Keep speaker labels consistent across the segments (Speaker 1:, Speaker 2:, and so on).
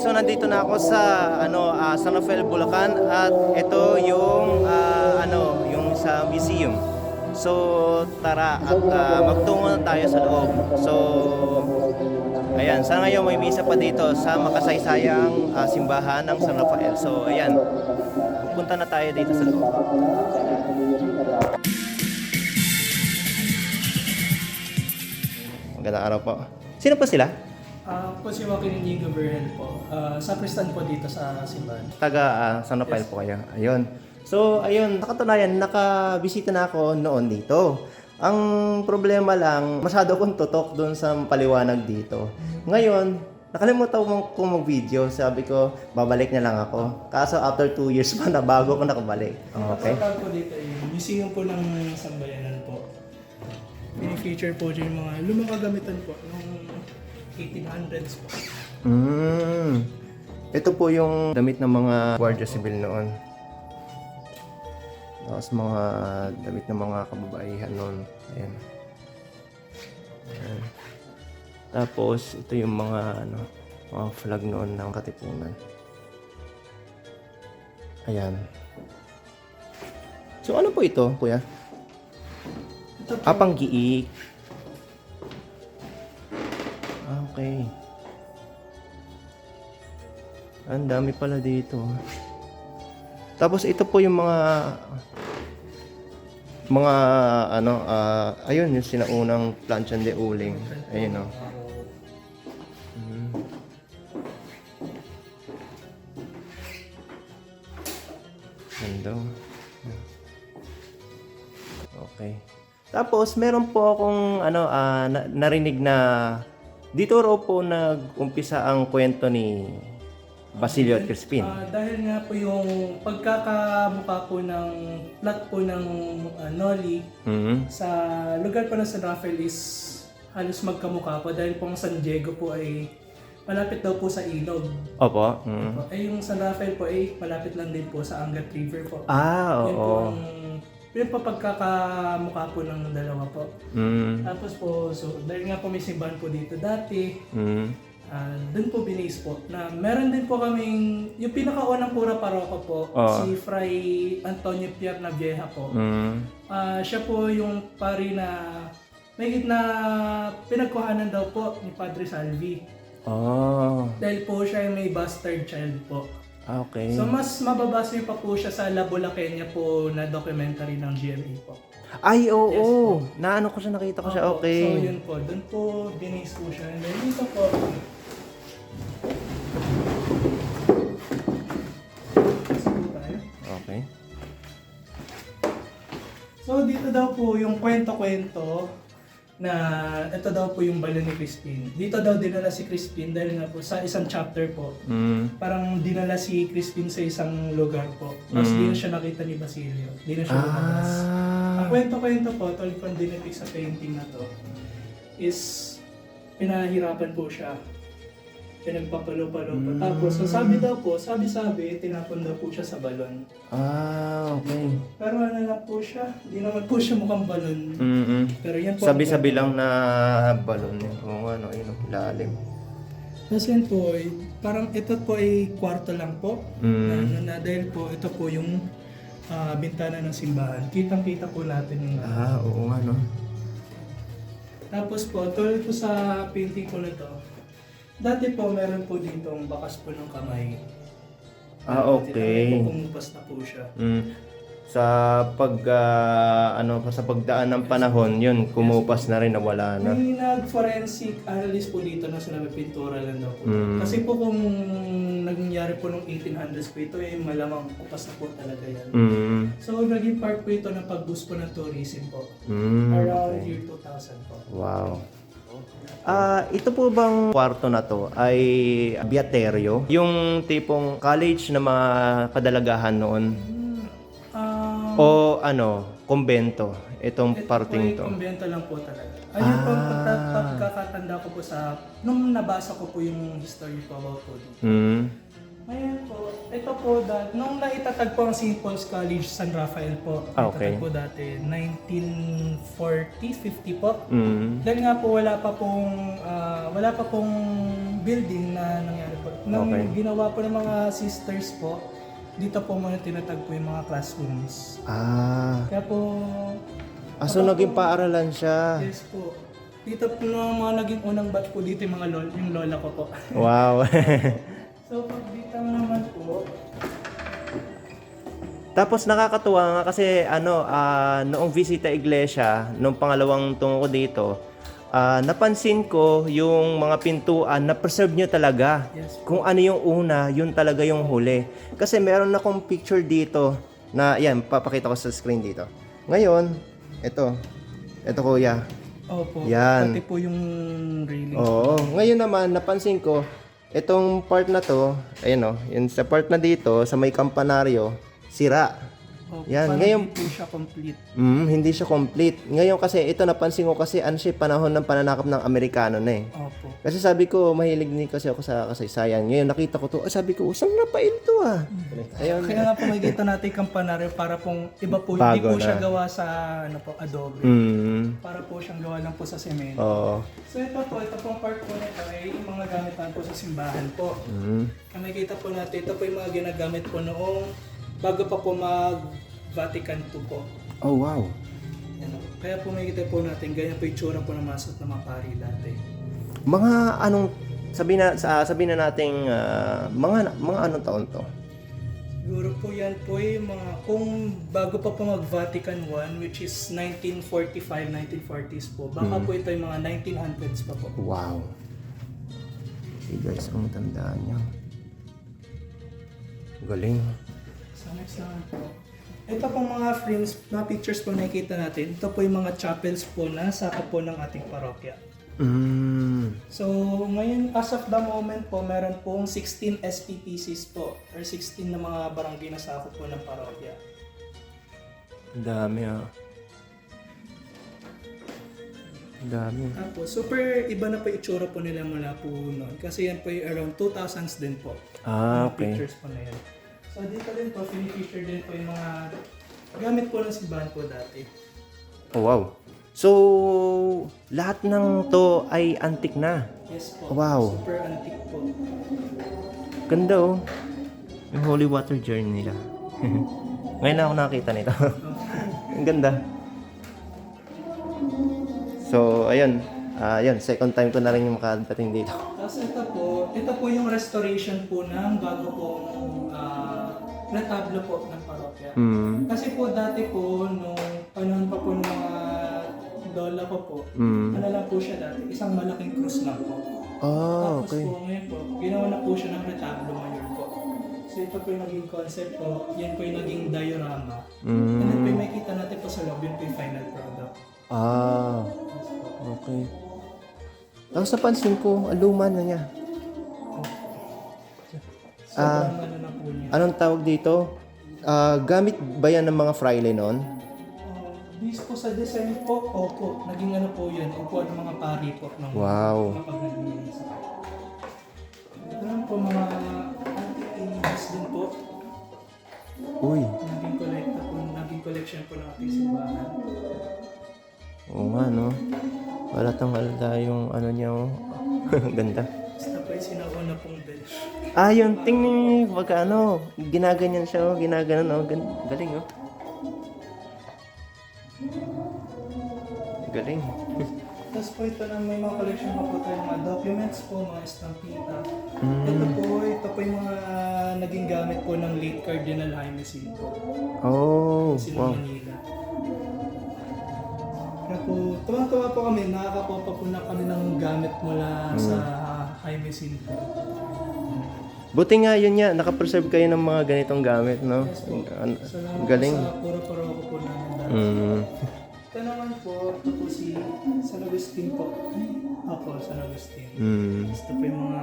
Speaker 1: So nandito na ako sa ano ah, San Rafael Bulacan at ito yung ah, ano yung sa museum. So tara at ah, magtungo na tayo sa loob. So ayan, sa ngayon may misa pa dito sa makasaysayang ah, simbahan ng San Rafael. So ayan, pupunta na tayo dito sa loob. Magandang araw po. Sino po sila?
Speaker 2: Ah, po si Joaquin Inigo Berhel po. Ah, sakristan po dito sa simbahan.
Speaker 1: taga ah, San Rafael po kayo. Ayun. So, ayun, sa katunayan, nakabisita na ako noon dito. Ang problema lang, masyado akong tutok doon sa paliwanag dito. Ngayon, nakalimutan ko kung mag-video. Sabi ko, babalik na lang ako. Kaso after 2 years pa na bago ko nakabalik. Okay.
Speaker 2: Ang tawag po dito ay museum po ng sambayanan po. Pini-feature po dyan yung mga lumang kagamitan po noong 1800s po.
Speaker 1: Mm. Ito po yung damit ng mga Guardia Civil noon. Tapos mga damit ng mga kababaihan noon. Ayan. Ayan. Tapos ito yung mga ano, mga flag noon ng Katipunan. Ayan. So ano po ito, kuya?
Speaker 2: Ito po,
Speaker 1: Apang giik. Ah, okay. Ang dami pala dito. Tapos ito po yung mga mga ano ah ayun yung sinaunang planchan de uling. Ayun oh. Ganda. oh. Okay. Tapos meron po akong ano na- narinig na dito raw po nag-umpisa ang kwento ni Basilio at Crispin.
Speaker 2: ah, dahil nga po yung pagkakamukha po ng plot po ng ah, Noli
Speaker 1: Mhm.
Speaker 2: sa lugar po ng San Rafael is halos magkamukha po dahil po ang San Diego po ay malapit daw po sa ilog.
Speaker 1: Opo. Mhm.
Speaker 2: Eh yung San Rafael po ay malapit lang din po sa Angat River po.
Speaker 1: Ah,
Speaker 2: Yun po
Speaker 1: oo.
Speaker 2: ang yun po pagkakamukha po ng dalawa po.
Speaker 1: Mhm.
Speaker 2: Tapos po, so dahil nga po may simbahan po dito dati,
Speaker 1: Mhm.
Speaker 2: Ah doon po binis po na meron din po kaming, yung pinakaunang pura paroko po,
Speaker 1: Oo.
Speaker 2: si Fray Antonio Pierre Navieja po.
Speaker 1: Mhm.
Speaker 2: Ah, siya po yung pari na may na pinagkuhanan daw po ni Padre Salvi.
Speaker 1: Oh.
Speaker 2: Dahil po siya yung may bastard child po.
Speaker 1: Ah, okay.
Speaker 2: So mas mababasa niyo pa po siya sa La Bulaqueña po na documentary ng GMA po.
Speaker 1: Ay, oo.
Speaker 2: Yes po.
Speaker 1: Naano ko siya, nakita ko siya.
Speaker 2: Opo.
Speaker 1: Okay.
Speaker 2: So yun po, doon po binis po siya. And then dito po.
Speaker 1: Okay.
Speaker 2: So dito daw po yung kwento-kwento na ito daw po yung balon ni Crispin. Dito daw dinala si Crispin dahil nga po sa isang chapter po.
Speaker 1: Mhm.
Speaker 2: Parang dinala si Crispin sa isang lugar po. Tapos
Speaker 1: Mm.
Speaker 2: di na siya nakita ni Basilio. Di na siya lumabas. Ang
Speaker 1: Ah.
Speaker 2: kwento-kwento po, tol kung dinipict sa painting na to, is pinahirapan po siya. Pinagpapalo-palo po.
Speaker 1: Mm.
Speaker 2: Tapos, so sabi daw po, sabi-sabi, tinapon daw po siya sa balon.
Speaker 1: Ah, okay.
Speaker 2: Pero ano lang po siya, di naman po siya mukhang balon.
Speaker 1: Mhm.
Speaker 2: Pero yan po. ang
Speaker 1: Sabi-sabi lang na balon yun. Oo, ano, yun ang lalim.
Speaker 2: Tapos yan po, eh, parang ito po ay kwarto lang po. Na,
Speaker 1: Mm.
Speaker 2: na, na, dahil po, ito po yung ah, bintana ng simbahan. Kitang-kita po natin yung
Speaker 1: Ah, oo nga, no?
Speaker 2: Tapos po, tulad po sa painting ko na to, dati po meron po dito ang bakas po ng kamay.
Speaker 1: Ah, okay.
Speaker 2: Po, pumupas na po siya.
Speaker 1: Mm. Sa pag ah, ano sa pagdaan ng panahon, yun kumupas na rin nawala na.
Speaker 2: May nag-forensic analyst po dito na sinabi pintura lang daw po.
Speaker 1: Mm.
Speaker 2: Kasi po kung nangyari po nung 1800s po ito, eh malamang kupas na po talaga yan.
Speaker 1: Mm.
Speaker 2: So naging part po ito ng pag-boost po ng tourism po.
Speaker 1: Mm.
Speaker 2: Around
Speaker 1: okay.
Speaker 2: year 2000 po.
Speaker 1: Wow. Ah, ito po bang kwarto na to ay biateryo? Yung tipong college na mga kadalagahan noon?
Speaker 2: Ah,
Speaker 1: O ano, kumbento. Itong
Speaker 2: Ito
Speaker 1: parting
Speaker 2: po
Speaker 1: to.
Speaker 2: kumbento lang po talaga. Ayun po,
Speaker 1: Ah.
Speaker 2: pagka- pagkakatanda ko po sa... Nung nabasa ko po yung history po about po dito.
Speaker 1: Hmm.
Speaker 2: Ngayon po, ito po, dat, nung naitatag po ang St. Paul's College San Rafael po,
Speaker 1: Ah, okay.
Speaker 2: naitatag po dati, 1940, 50 po.
Speaker 1: Hmm.
Speaker 2: Dahil nga po wala pa pong ah, wala pa pong building na nangyari po. Nang
Speaker 1: Okay.
Speaker 2: ginawa po ng mga sisters po, dito po muna tinatag po yung mga classrooms.
Speaker 1: Ah.
Speaker 2: Kaya po,
Speaker 1: Ah, so naging paaralan siya.
Speaker 2: yes po. Dito po ng mga naging unang batch po dito yung mga lol, yung lola ko po.
Speaker 1: Wow.
Speaker 2: so pag dito naman po,
Speaker 1: Tapos nakakatuwa nga kasi ano, ah, noong visita iglesia, noong pangalawang tungo ko dito, ah, napansin ko yung mga pintuan na preserve nyo talaga.
Speaker 2: yes.
Speaker 1: Kung ano yung una, yun talaga yung huli. Kasi meron akong picture dito na, yan, papakita ko sa screen dito. Ngayon, ito. Ito kuya.
Speaker 2: Opo.
Speaker 1: Yan.
Speaker 2: Pati po yung railing.
Speaker 1: Oo. Ngayon naman, napansin ko, itong part na to, ayun o, yun sa part na dito, sa may kampanaryo, sira.
Speaker 2: Opo.
Speaker 1: yan,
Speaker 2: Parang
Speaker 1: ngayon-
Speaker 2: hindi po siya complete.
Speaker 1: Mm, hindi siya complete. Ngayon kasi, ito napansin ko kasi, ano siya, panahon ng pananakop ng Amerikano na eh.
Speaker 2: Opo.
Speaker 1: Kasi sabi ko, mahilig din kasi ako sa kasaysayan. Ngayon nakita ko to, ah, sabi ko, saan na pa ito ah? Ayun.
Speaker 2: Kaya nga po makikita natin yung kampanaryo para pong iba po, hindi
Speaker 1: Bago
Speaker 2: po siya
Speaker 1: na.
Speaker 2: gawa sa ano po, adobe.
Speaker 1: Mm.
Speaker 2: Para po siyang gawa lang po sa semento.
Speaker 1: Oo.
Speaker 2: So ito po, ito pong part po nito ay yung mga gamit natin po sa simbahan po.
Speaker 1: Mm.
Speaker 2: Kaya makikita po natin, ito po yung mga ginagamit po noong bago pa po mag Vatican II po.
Speaker 1: Oh, wow.
Speaker 2: Ano, kaya po makikita po natin, ganyan po yung tsura po ng masot ng mga pari dati.
Speaker 1: Mga anong, sabi na, sa, sabi na nating, ah, mga, mga anong taon to?
Speaker 2: Siguro po yan po yung mga, kung bago pa po mag-Vatican I, which is 1945, 1940s po, baka po ito yung mga 1900s pa po.
Speaker 1: Wow. See guys, ang tandaan niya. Galing.
Speaker 2: So next naman po. Ito pong mga frames, mga pictures po nakikita natin, ito po yung mga chapels po na sakop po ng ating parokya.
Speaker 1: Mm.
Speaker 2: So ngayon, as of the moment po, meron pong 16 SPPCs po, or 16 na mga barangay na sakop po ng parokya.
Speaker 1: Ang dami ah. Ang dami.
Speaker 2: Tapos, super iba na po yung itsura po nila mula po noon. Kasi yan po yung around 2000s din po.
Speaker 1: Ah, okay.
Speaker 2: pictures po na yan. So dito din po, pinifeature din po yung mga gamit po ng simbahan po dati.
Speaker 1: Oh, wow. So, lahat ng to ay antik na.
Speaker 2: Yes po.
Speaker 1: Wow.
Speaker 2: Super antique po.
Speaker 1: Ganda oh. Yung holy water journey nila. Ngayon na ako nakakita nito. Ang ganda. So, ayun. Ah, yun, second time ko na rin yung makadating dito.
Speaker 2: Tapos ito po, ito po yung restoration po ng bago pong uh, retablo po ng parokya.
Speaker 1: Mm.
Speaker 2: Kasi po dati po, nung panahon pa po ng mga lola ko po,
Speaker 1: Mm.
Speaker 2: ano lang po siya dati, isang malaking krus lang po.
Speaker 1: Oh,
Speaker 2: Tapos
Speaker 1: okay.
Speaker 2: po ngayon po, ginawa na po siya ng retablo ngayon po. So ito po yung naging concept po, yan po yung naging diorama. And then po
Speaker 1: Mm.
Speaker 2: yung makikita natin po sa loob, yun po yung final product.
Speaker 1: Ah, okay. Tapos napansin ko, ang luma na niya.
Speaker 2: Sobrang ano na po niya.
Speaker 1: Anong tawag dito? Ah, gamit ba yan ng mga fraile noon?
Speaker 2: Uh, based po sa design po, opo, naging ano po yun, upo ng mga pari po ng
Speaker 1: Wow.
Speaker 2: mga paglilinis. Meron po mga antique images din po,
Speaker 1: Uy,
Speaker 2: naging collect po, naging collection po ng ating simbahan.
Speaker 1: oo nga no. Wala tang halata yung ano niya oh. Ganda.
Speaker 2: Sinauna pong bell.
Speaker 1: Ah, yung tingin pagka ano, ginaganyan siya oh, ginaganon oh. Gan- galing oh. Galing.
Speaker 2: Tapos po ito na may mga collection pa po tayo mga documents po, mga estampita.
Speaker 1: Mm.
Speaker 2: Ito po, ito po yung mga naging gamit po ng late Cardinal Jaime Cinco.
Speaker 1: Oh,
Speaker 2: Sino
Speaker 1: wow.
Speaker 2: Manila. Kaya po, tuwa-tuwa po kami, nakakakuha pa po na kami ng gamit mula sa Jaime Cinco.
Speaker 1: Buti nga yun nga, nakapreserve kayo ng mga ganitong gamit, no?
Speaker 2: Yes po.
Speaker 1: An-
Speaker 2: Salamat
Speaker 1: galing.
Speaker 2: po sa puro-puro ko po namin.
Speaker 1: Mm.
Speaker 2: Ito naman po, ito po si San Agustin po. Ako, San Agustin.
Speaker 1: Mm.
Speaker 2: Ito po yung mga,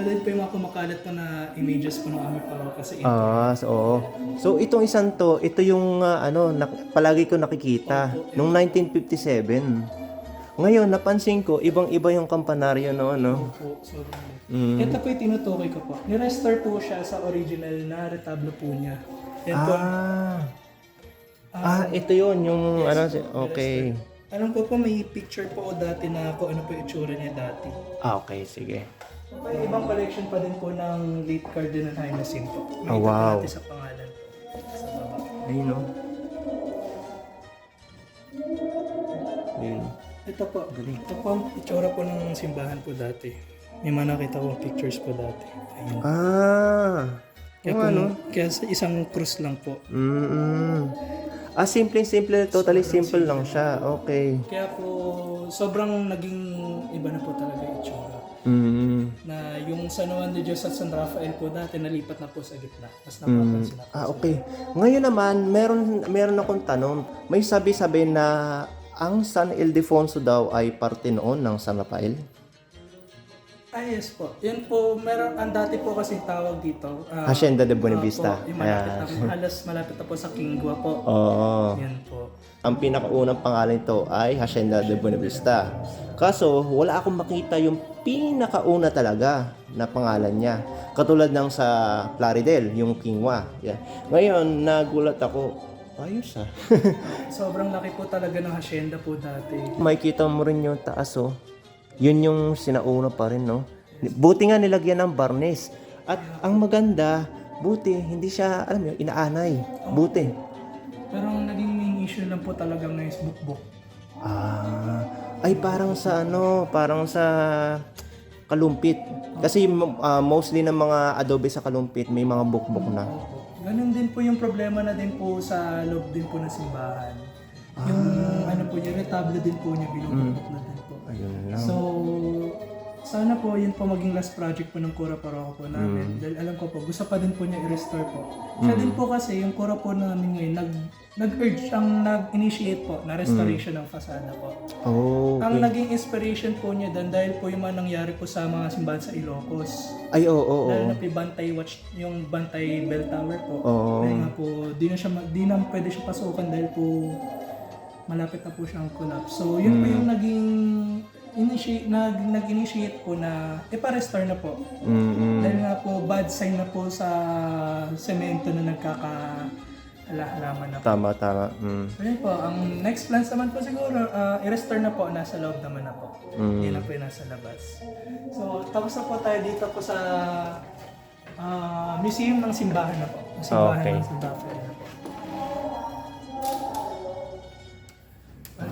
Speaker 2: ito po yung mga kumakalat po na images po ng aming parokya sa internet.
Speaker 1: Ah, so, oo. So itong isang to, ito yung ah, ano, nak- palagi ko nakikita nung 1957. Ngayon napansin ko ibang-iba yung kampanaryo no ano.
Speaker 2: po. So,
Speaker 1: Mm.
Speaker 2: ito po yung tinutukoy ko po. Ni-restore po siya sa original na retablo po niya. Yan po.
Speaker 1: Ah. Ah, ito yun yung ano, si- okay.
Speaker 2: Alam ko po may picture po dati na kung ano po yung itsura niya dati.
Speaker 1: Ah, okay, sige.
Speaker 2: May ibang collection pa din po ng late Cardinal Hyacin po. May
Speaker 1: Oh, wow.
Speaker 2: natin sa pangalan po.
Speaker 1: Ayun no.
Speaker 2: Ito po. Ito po ang itsura po ng simbahan po dati. May mga nakita ko pictures po dati. Ayun.
Speaker 1: Ah.
Speaker 2: Kaya, po,
Speaker 1: ano?
Speaker 2: kaya sa isang cross lang po.
Speaker 1: Mm. Ah, simple simple, totally simple lang siya. Okay.
Speaker 2: Kaya po sobrang naging iba na po talaga yung itsura.
Speaker 1: Mm.
Speaker 2: Na yung San Juan de Dios at San Rafael po dati nalipat na po sa gitna. Mas napapansin na po.
Speaker 1: Ah, okay. Ngayon naman, meron meron akong tanong. May sabi-sabi na ang San Ildefonso daw ay parte noon ng San Rafael.
Speaker 2: Ah, yes po. Yan po, meron, ang dati po kasi tawag dito. ah,
Speaker 1: Hacienda de Buenavista.
Speaker 2: po, yung malapit na, halos malapit na po sa Kingwa po.
Speaker 1: Oo.
Speaker 2: Yan po.
Speaker 1: Ang pinakaunang pangalan nito ay Hacienda de Buenavista. Kaso, wala akong makita yung pinakauna talaga na pangalan niya. Katulad ng sa Plaridel, yung Kingwa. Yan. Ngayon, nagulat ako. Ayos ah.
Speaker 2: Sobrang laki po talaga ng hacienda po dati.
Speaker 1: Makikita mo rin yung taas oh. Yun yung sinauna pa rin no. Buti nga nilagyan ng barnes. At ang maganda, buti hindi siya alam mo, inaanay. Buti.
Speaker 2: Pero ang naging main issue lang po talagang na is book
Speaker 1: Ah, ay parang sa ano, parang sa kalumpit. Kasi ah, mostly ng mga adobe sa kalumpit may mga bukbok na.
Speaker 2: Ganun din po yung problema na din po sa loob din po ng simbahan. Yung ano po, yung retablo din po niya binubukbok na din po.
Speaker 1: Ayun lang.
Speaker 2: So, sana po yun po maging last project po ng Kura Paroko po namin. Dahil alam ko po, gusto pa din po niya i-restore po. Siya din po kasi, yung Kura po namin ngayon, nag, nag-urge, ang nag-initiate po na restoration ng fasada po.
Speaker 1: Oh.
Speaker 2: Ang naging inspiration po niya doon dahil po yung mga nangyari po sa mga simbahan sa Ilocos.
Speaker 1: Ay oo oo.
Speaker 2: Lalo na po yung Bantay Watch, yung Bantay Bell Tower po.
Speaker 1: Oo.
Speaker 2: Dahil nga po, di na siya, ma- di na pwede siya pasukan dahil po malapit na po siyang collapse. So, yun po yung naging initiate, nag, nag-initiate po na ipa-restore na po.
Speaker 1: Mm-mm.
Speaker 2: Dahil nga po, bad sign na po sa semento na nagkaka halaman na po.
Speaker 1: Tama tama. Mm.
Speaker 2: So yun po, ang next plans naman po siguro, ah, i-restore na po, nasa loob naman na po. Hindi na po yung nasa labas. So, tapos na po tayo dito po sa ah, museum ng simbahan na po. Simbahan
Speaker 1: Okay.
Speaker 2: ng San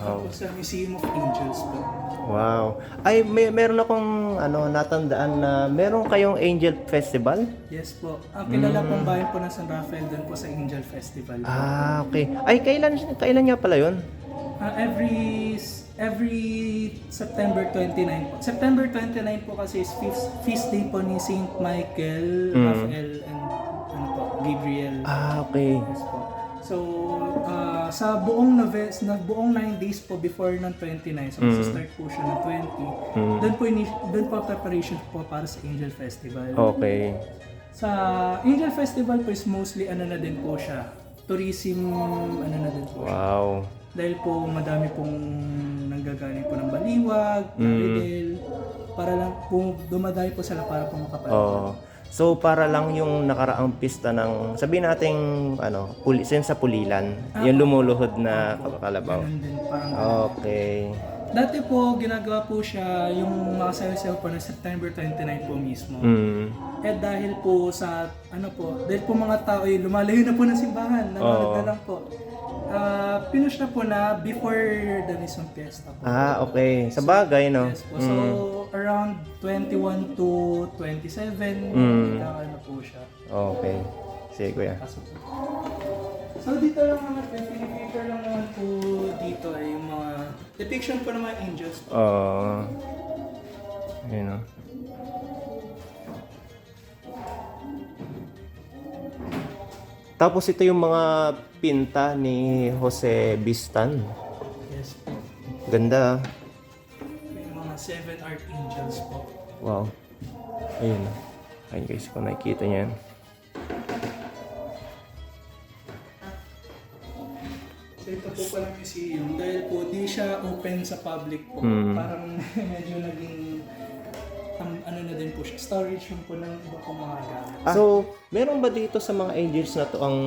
Speaker 2: Wow. po sa Museum of Angels po.
Speaker 1: Wow. Ay, may meron akong ano natandaan na meron kayong Angel Festival?
Speaker 2: Yes po. Ang kilala pong bayan po ng San Rafael doon po sa Angel Festival.
Speaker 1: Ah, okay. Ay, kailan kailan nga pala 'yon?
Speaker 2: Ah, every every September 29 po. September 29 po kasi is feast, feast day po ni Saint Michael, Raphael, and ano po, Gabriel.
Speaker 1: Ah, okay.
Speaker 2: Yes po. So, ah, sa buong Noves, na buong 9 days po before ng 29, so mm. start po siya ng 20, doon po, ini- doon po preparation po para sa Angel Festival.
Speaker 1: Okay.
Speaker 2: Sa Angel Festival po is mostly ano na din po siya, tourism ano na din po siya.
Speaker 1: Wow.
Speaker 2: Dahil po madami pong nanggagaling po ng Baliwag, Plaridel, para lang po dumadayo po sila para po makapanood.
Speaker 1: Oh. So para lang yung nakaraang pista ng sabihin nating ano, puli, sen sa Pulilan, yung lumuluhod na kalabaw.
Speaker 2: Ganun din, parang
Speaker 1: Okay.
Speaker 2: Dati po, ginagawa po siya yung mga sayo-sayo po ng September 29 po mismo.
Speaker 1: Mm.
Speaker 2: Eh dahil po sa, ano po, dahil po mga tao ay lumalayo na po ng simbahan, nanonood na lang po. Ah, pinush na po na before the Lison Fiesta po.
Speaker 1: Ah, okay. Sa bagay, no?
Speaker 2: Yes po. So, around 21 to 27,
Speaker 1: Mm.
Speaker 2: na po siya.
Speaker 1: Okay. Sige, kuya.
Speaker 2: Kaso po. So, dito lang naman, pinipicture lang naman po dito ay yung mga depiction po ng mga angels.
Speaker 1: Oo. Ayun, no? Tapos ito yung mga pinta ni Jose Bistan.
Speaker 2: Yes po.
Speaker 1: Ganda ah. Wow. Ayun. Ayun guys, kung nakikita niyo yan.
Speaker 2: So ito po pala museum dahil po di siya open sa public po.
Speaker 1: Mm.
Speaker 2: Parang medyo naging um, ano na din po siya. Storage room po ng iba pong mga gamit.
Speaker 1: So, meron ba dito sa mga angels na to ang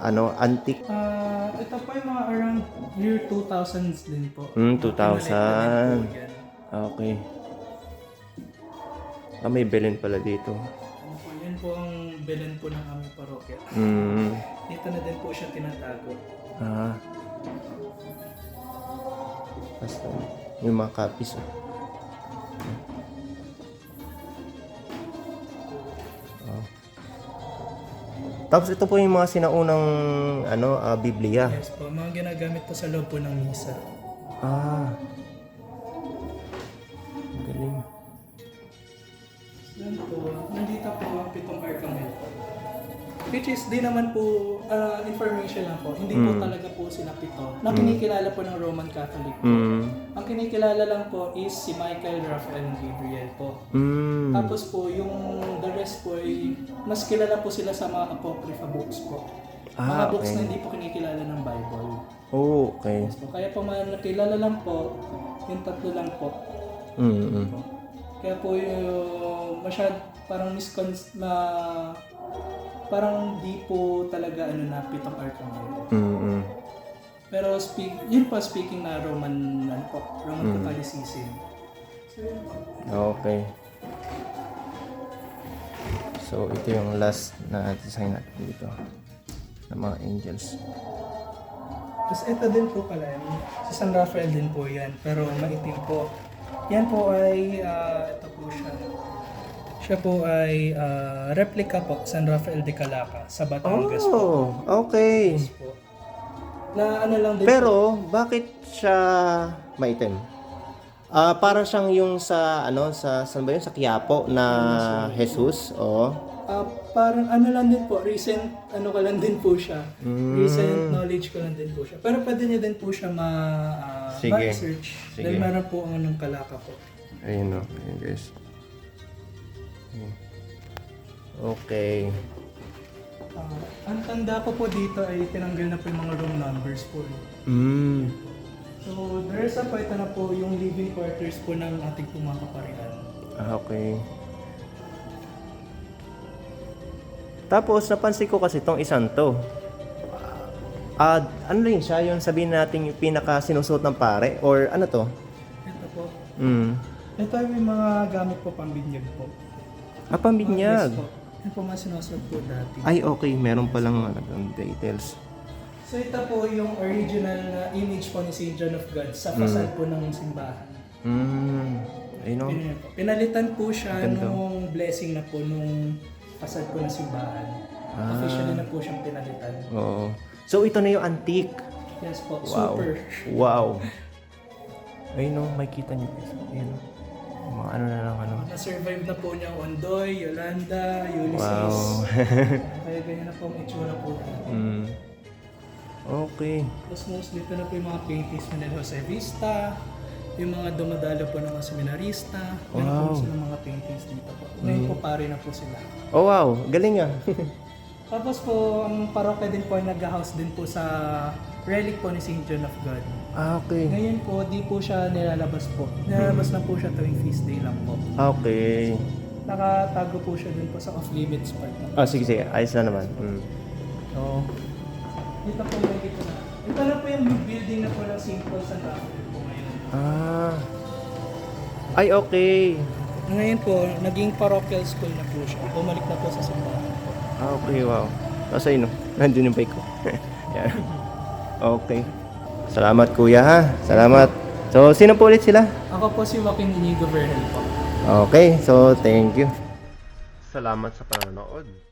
Speaker 1: ano, antique?
Speaker 2: Ah, ito po yung mga around year 2000s din po.
Speaker 1: Hmm, 2000.
Speaker 2: Pinalik na din po yan.
Speaker 1: Okay. Ah, may Belen pala dito.
Speaker 2: Ano po, yan po ang belen po ng aming parokya.
Speaker 1: Hmm.
Speaker 2: Dito na din po siya tinatago.
Speaker 1: Ah. Basta, yung mga copies. Oh. Oh. Tapos ito po yung mga sinaunang ano, ah, Biblia.
Speaker 2: Yes po, mga ginagamit po sa loob po ng misa.
Speaker 1: Ah.
Speaker 2: Pitong archangel po. Which is, di naman po, ah, information lang po. Hindi po talaga po sila pito. Na kinikilala po ng Roman Catholic.
Speaker 1: Mm.
Speaker 2: Ang kinikilala lang po is si Michael, Raphael, and Gabriel po.
Speaker 1: Mm.
Speaker 2: Tapos po, yung the rest po, ay, mas kilala po sila sa mga apocrypha books po. mga
Speaker 1: Ah,
Speaker 2: books
Speaker 1: okay.
Speaker 2: na hindi po kinikilala ng Bible.
Speaker 1: Oh, okay.
Speaker 2: So, kaya po mga nakilala lang po, yung tatlo lang po.
Speaker 1: Mm, mm.
Speaker 2: Kaya po yung masyad parang miscon na parang di po talaga ano na pitong archangel.
Speaker 1: Mm, mm.
Speaker 2: Pero speak, yun po speaking na Roman ano po, Roman
Speaker 1: Hmm.
Speaker 2: Catholicism. So.
Speaker 1: Okay. So, ito yung last na design natin dito. Ng mga angels.
Speaker 2: Tapos ito din po pala, yan. si San Rafael din po yan, pero maitim po. Yan po ay, ah, ito po siya. Siya po ay ah, replica po, San Rafael de Calaca, sa Batangas po.
Speaker 1: Oh, okay.
Speaker 2: po. Na ano lang din
Speaker 1: Pero, bakit siya maitim? Ah, para siyang yung sa ano sa saan ba yun sa Quiapo na Jesus, oh.
Speaker 2: Ah, parang ano lang din po, recent ano ko lang din po siya.
Speaker 1: Mm.
Speaker 2: Recent knowledge ko lang din po siya. Pero pwede niyo din po siya ma, ah,
Speaker 1: Sige.
Speaker 2: ma-search.
Speaker 1: Sige.
Speaker 2: Dahil meron po ang anong kalaka po.
Speaker 1: Ayun oh, ayun guys. Okay.
Speaker 2: Ah, ang tanda ko po dito ay tinanggal na po yung mga room numbers po.
Speaker 1: Mm.
Speaker 2: So, there's a po, ito na po yung living quarters po ng ating kaparihan.
Speaker 1: Ah, okay. Tapos, napansin ko kasi itong isang to. Ah, ano rin siya? Yung sabihin natin yung pinaka sinusuot ng pare? Or ano to?
Speaker 2: Ito po.
Speaker 1: Mm.
Speaker 2: Ito ay may mga gamit po pambinyag po.
Speaker 1: Ah, pambinyag.
Speaker 2: Yes po. Mga sinusuot po dati.
Speaker 1: Ay, okay. Meron palang ano, details.
Speaker 2: So ito po yung original na image po ni St. John of God sa facade po ng simbahan.
Speaker 1: Mm. Ayun o.
Speaker 2: Yun po. Pinalitan po siya
Speaker 1: Ganda.
Speaker 2: nung blessing na po nung facade po ng simbahan.
Speaker 1: Ah.
Speaker 2: Officially na po siyang pinalitan.
Speaker 1: Oo. So, ito na yung antique.
Speaker 2: Yes po,
Speaker 1: Wow.
Speaker 2: super.
Speaker 1: Wow. Ayun o, makikita niyo guys. Mga ano na lang ano.
Speaker 2: Na-survive na po niya ang Ondoy, Yolanda, Ulysses.
Speaker 1: Wow.
Speaker 2: Kaya ganyan na po ang itsura po.
Speaker 1: mm. Okay.
Speaker 2: Tapos most dito na po yung mga paintings ni Jose Vista, yung mga dumadalo po ng mga seminarista. Meron
Speaker 1: Wow.
Speaker 2: po sila mga paintings dito po. Ngayon po pare na po sila.
Speaker 1: Oh wow, galing ah.
Speaker 2: Tapos po, ang parokya din po ay nag-house din po sa relic po ni St. John of God.
Speaker 1: Ah, okay.
Speaker 2: Ngayon po, di po siya nilalabas po. Nilalabas lang po siya tuwing feast day lang po.
Speaker 1: Okay.
Speaker 2: Nakatago po siya din po sa off-limits part. na.
Speaker 1: Ah, sige, sige. Ayos na naman. Mm.
Speaker 2: So, dito po yung dito na. Ito na po yung building na po ng. Paul San Rafael po ngayon.
Speaker 1: Ah. Ay, okay.
Speaker 2: Ngayon po, naging parochial school na po siya. Bumalik na po sa simbahan.
Speaker 1: Ah, okay, wow. Nasa ino. Nandun yung bike ko. Yan. Okay. Salamat, kuya, ha? Salamat. So, sino po ulit sila?
Speaker 2: Ako po si Joaquin Inigo Verhel po.
Speaker 1: Okay, so thank you. Salamat sa panonood.